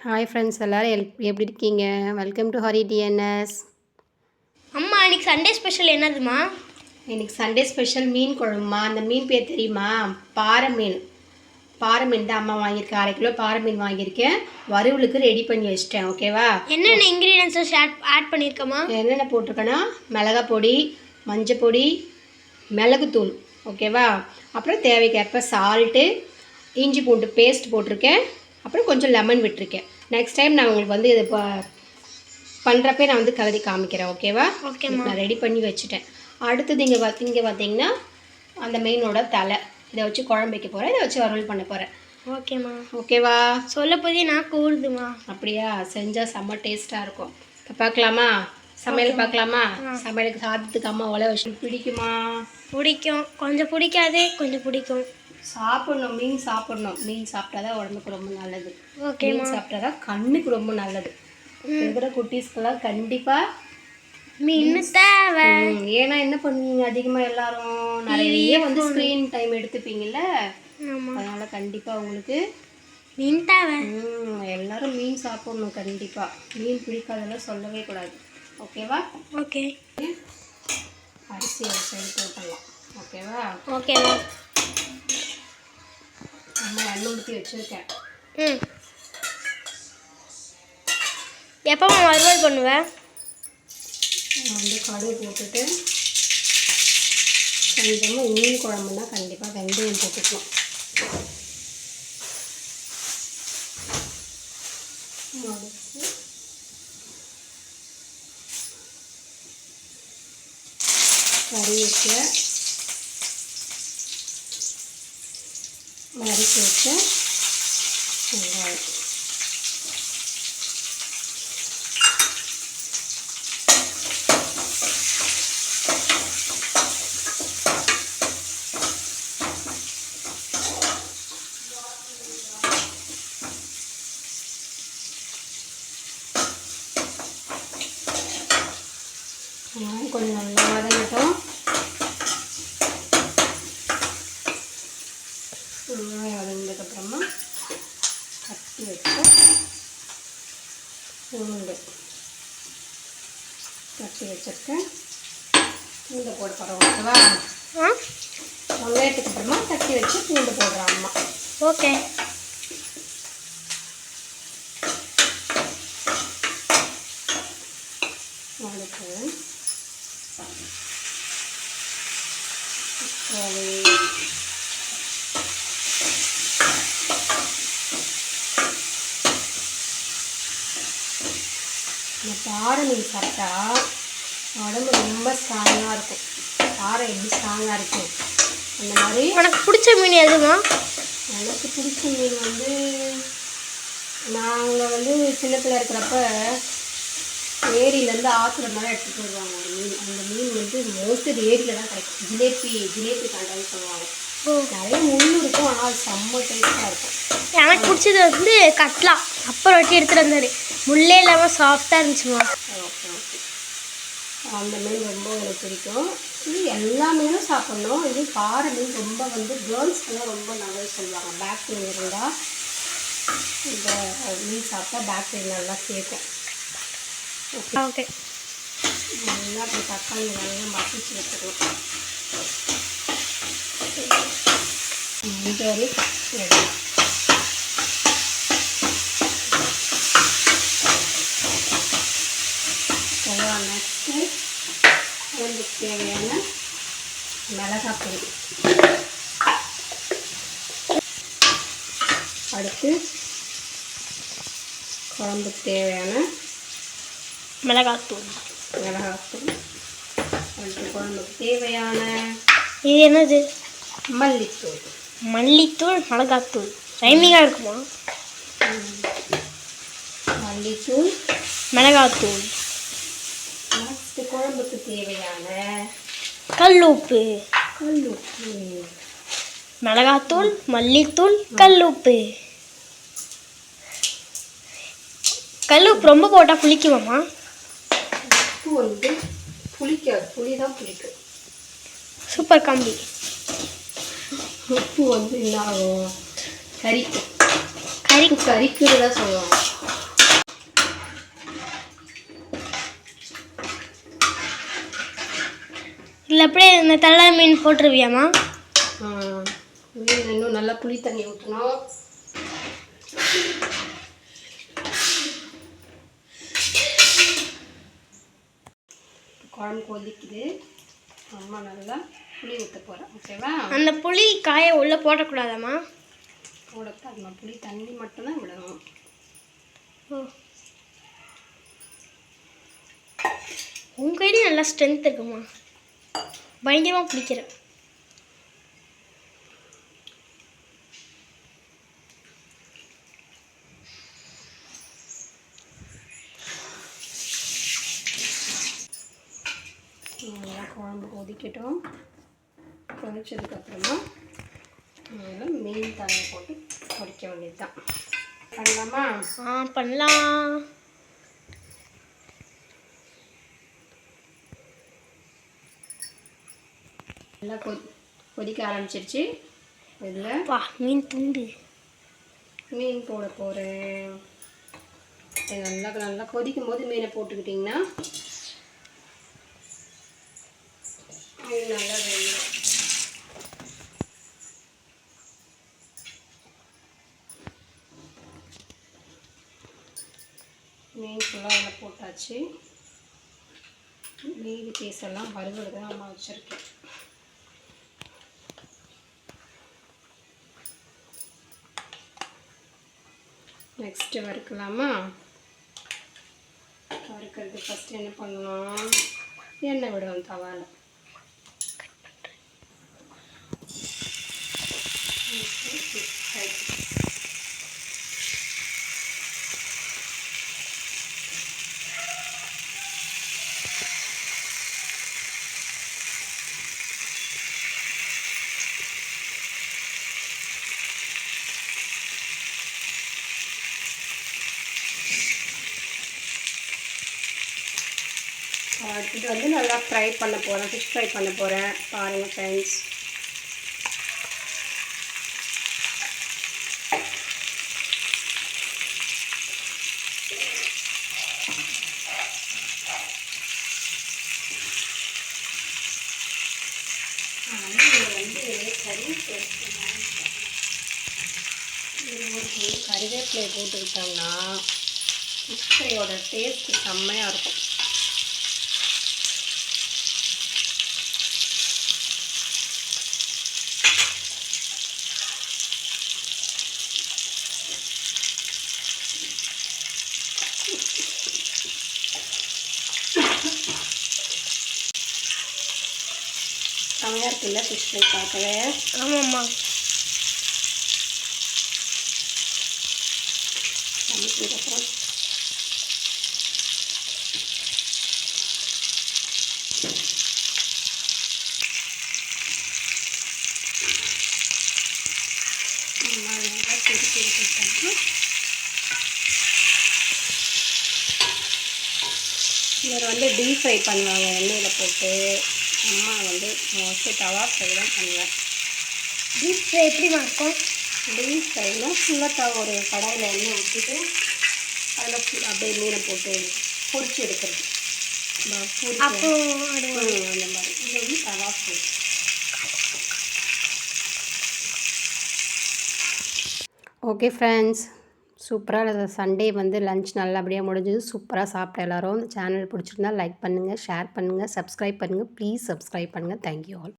Hi friends எல்லோரும் L எப்படி இருக்கீங்க? வெல்கம் டு ஹரி டிஎன்எஸ் அம்மா இன்னைக்கு சண்டே ஸ்பெஷல் என்னதுமா இன்னைக்கு சண்டே ஸ்பெஷல் மீன் குழம்புமா அந்த மீன் பேர் தெரியுமா? பாறை மீன். பாறை மீன் தான் அம்மா வாங்கியிருக்கேன் அரை கிலோ பாறை மீன் வாங்கியிருக்கேன். வறுவலுக்கு ரெடி பண்ணி வச்சிட்டேன் ஓகேவா என்னென்ன இன்க்ரீடியன்ஸை ஆட் பண்ணியிருக்கம்மா என்னென்ன போட்டிருக்கேன்னா மிளகா பொடி மஞ்சள் பொடி மிளகுத்தூள் ஓகேவா அப்புறம் தேவைக்கேற்ப சால்ட்டு இஞ்சி பூண்டு பேஸ்ட் போட்டிருக்கேன். அப்புறம் கொஞ்சம் லெமன் விட்டுருக்கேன். நெக்ஸ்ட் டைம் நான் உங்களுக்கு வந்து இது பண்ணுறப்பே நான் வந்து கலரி காமிக்கிறேன் ஓகேவா ஓகேம்மா நான் ரெடி பண்ணி வச்சுட்டேன். அடுத்தது இங்கே பார்த்து இங்கே பார்த்தீங்கன்னா அந்த மீனோட தலை. இதை வச்சு குழம்பு வைக்க போகிறேன் இதை வச்சு வறுவல் பண்ண போகிறேன் ஓகேம்மா ஓகேவா சொல்ல போதே நான் கூடுதுமா அப்படியா? செஞ்சால் செம்ம டேஸ்ட்டாக இருக்கும். இப்போ பார்க்கலாமா சமையல் பார்க்கலாமா சமையலுக்கு சாதத்துக்கு அம்மா உழ வச்சு பிடிக்குமா? பிடிக்கும். கொஞ்சம் பிடிக்காது கொஞ்சம் பிடிக்கும். சாப்பிடணும் மீன் சாப்பிடணும். மீன் சாப்பிட்டா தான் உடம்புக்கு ரொம்ப நல்லது. ஓகேம்மா மீன் சாப்பிட்டா தான் கண்ணுக்கு ரொம்ப நல்லது. இருக்கிற குட்டீஸ்க்கெல்லாம் கண்டிப்பாக மீன் தேவை. ஏன்னா என்ன பண்ணுவீங்க? அதிகமாக எல்லாரும் நிறைய வந்து ஸ்க்ரீன் டைம் எடுத்துப்பீங்கல்ல? அதனால கண்டிப்பாக உங்களுக்கு மீன் தேவை. எல்லாரும் மீன் சாப்பிடணும் கண்டிப்பாக மீன் பிடிக்காதெல்லாம் சொல்லவே கூடாது. ஓகேவா ஓகே அரிசி ஒரு சைடு போட்டுடலாம். ஓகேவா எண்ணெய் ஊற்றி வச்சுருக்கேன். ம். எப்போம்மா வறுவல் பண்ணுவேன் நான் வந்து கடுகு போட்டுட்டு கொஞ்சமாக மீன் குழம்புனா கண்டிப்பாக வெந்தயம் போட்டுக்கலாம். அடுத்து கறிவேப்பிலை நறுக்கி வச்ச வெங்காயம் வெங்காயம் கொஞ்சம் நல்லா கட்டி வச்சிருக்கேன். பூண்டை போட போகிறோம் ஓகேவா? வெங்காயத்துக்கு அப்புறமா கட்டி வச்சு பூண்டு போடுறோம் அம்மா. ஓகே. அடுத்து பாறை மீன் சாப்பிட்டா உடம்பு ரொம்ப ஸ்ட்ராங்காக இருக்கும். பாறை எப்படி ஸ்ட்ராங்காக இருக்கும்? அந்த மாதிரி உனக்கு பிடிச்ச மீன் எதுமா எனக்கு பிடிச்ச மீன் வந்து நாங்கள் வந்து சின்ன பிள்ளை இருக்கிறப்ப ஏரியிலேருந்து ஆற்றுல மேலே எடுத்துகிட்டு வருவாங்க ஒரு மீன். அந்த மீன் வந்து மோஸ்ட்லி ஏரியில் தான் கிடைக்கும். ஜிலேபி ஜிலேபி கண்டான்னு சொல்லுவாங்க. நிறைய முள் இருக்கும் ஆனால் அது செம்ம டேஸ்ட்டாக இருக்கும். எனக்கு பிடிச்சது வந்து கட்லா. அப்புறம் வெட்டி எடுத்துகிட்டு வந்தார். முள்ளே இல்லாமல் சாஃப்டாக இருந்துச்சுமா. Okay okay. அந்த மீன் ரொம்ப எனக்கு பிடிக்கும். இது எல்லா மீனும் சாப்பிட்ணும். இது பாறை மீன் ரொம்ப வந்து கேர்ள்ஸ்க்கெல்லாம் ரொம்ப நல்லது சொல்லுவாங்க. பேக் பெயின் இருந்தால் இந்த மீன் சாப்பிட்டா பேக் பெயின் நல்லா கேட்கும் ஓகே. ஓகே. நல்லா அப்படி தக்காளி நல்லா மசிச்சு வச்சுக்கணும் இது வரையும் நெக்ஸ்ட்டு குழம்புக்கு தேவையான மிளகாய் பொடி அடுத்து குழம்புக்கு தேவையான மிளகாத்தூள். மிளகாத்தூள் அடுத்து குழம்புக்கு தேவையான இது என்னது? மல்லித்தூள் மல்லித்தூள் மிளகாத்தூள். ரைமிங்காக இருக்குமா மல்லித்தூள். மிளகாத்தூள். குழம்புக்கு தேவையான கல் உப்பு கல்லுப்பு. மிளகாத்தூள் மல்லித்தூள் கல் உப்பு கல் உப்பு ரொம்ப போட்டால் புளிக்குமாம்மா? உப்பு வந்து புளிக்காது புளி தான் புளிக்கும். Super combi. உப்பு வந்து என்ன ஆகும்? கறிக்கும் கறி. கறிக்குன்னு தான் சொல்லுவாங்க. இதில் அப்படியே இந்த தலை மீன் போட்டுருவியாம்மா? மீன் இன்னும் நல்லா புளி தண்ணி ஊற்றணும் குழம்பு கொதிக்குது. அம்மா நல்லா புளி ஊற்ற போகிறேன் ஓகேவா? அந்த புளி காயை உள்ளே போடக்கூடாதாம்மா? போடக்கூடாதுமா புளி தண்ணி மட்டும்தான் விடணும். ஓ. உங்கள் ஐடி நல்லா ஸ்ட்ரென்த் இருக்குமா பயங்கரமாக பிடிக்கிறேன். நல்லா குழம்பு கொதிக்கட்டும். கொதிச்சதுக்கப்புறமா நல்லா மீன் தண்ணி போட்டு கொதிக்க வேண்டியது தான் பண்ணலாமா? ஆ பண்ணலாம். நல்லா கொ கொதிக்க ஆரம்பிச்சிருச்சு. இதில் வா மீன் துண்டு. மீன் போட போகிறேன் நல்லா நல்லா கொதிக்கும் போது மீனை போட்டுக்கிட்டிங்கன்னா மீன் நல்லா வெந்துடும் மீன் ஃபுல்லாக அதில் போட்டாச்சு. மீதி பீஸ் எல்லாம் வறுவல் தான் அம்மா வச்சுருக்கேன். நெக்ஸ்ட்டு வறுக்கலாமா? வறுக்கிறது ஃபஸ்ட்டு என்ன பண்ணணும் எண்ணெய் விடுவோம் தவால இது வந்து நல்லா ஃப்ரை பண்ண போகிறேன் ஃபிஷ் ஃப்ரை பண்ண போகிறேன் பாருங்கள் ஃப்ரெண்ட்ஸ் கறிவேப்பிலை போட்டுக்கிட்டோம்னா ஃபிஷ் ஃப்ரையோட டேஸ்ட்டு செம்மையாக இருக்கும் செம்மையாக இருக்குல்ல ஃபிஷ் ஃப்ரை பார்க்கவே ஆமாம்மா. விட்டுட்டோம்னா இவர் வந்து டீப் ஃப்ரை பண்ணுவாங்க எண்ணெயில் போட்டு. அம்மா வந்து மோஸ்ட்லி தவா ஃப்ரை தான் பண்ணுவேன். டீப் ஃப்ரை எப்படிமா இருக்கும்? டீப் ஃப்ரைனா ஃபுல்லாக தவா ஒரு கடாயில் எண்ணெய் ஊற்றிட்டு அதில் ஃபுல் அப்படியே மீனை போட்டு பொரிச்சு எடுக்கிறது. அப்போ அந்த மாதிரி. இது வந்து தவா ஃப்ரை ஓகே ஃப்ரெண்ட்ஸ் சூப்பராக சண்டே வந்து லஞ்ச் நல்லபடியாக முடிஞ்சது. சூப்பராக சாப்பிட்ட எல்லாரும். சேனல் பிடிச்சிருந்தா லைக் பண்ணுங்கள் ஷேர் பண்ணுங்கள் சப்ஸ்கிரைப் பண்ணுங்கள் ப்ளீஸ் சப்ஸ்கிரைப் பண்ணுங்கள் தேங்க்யூ ஆல்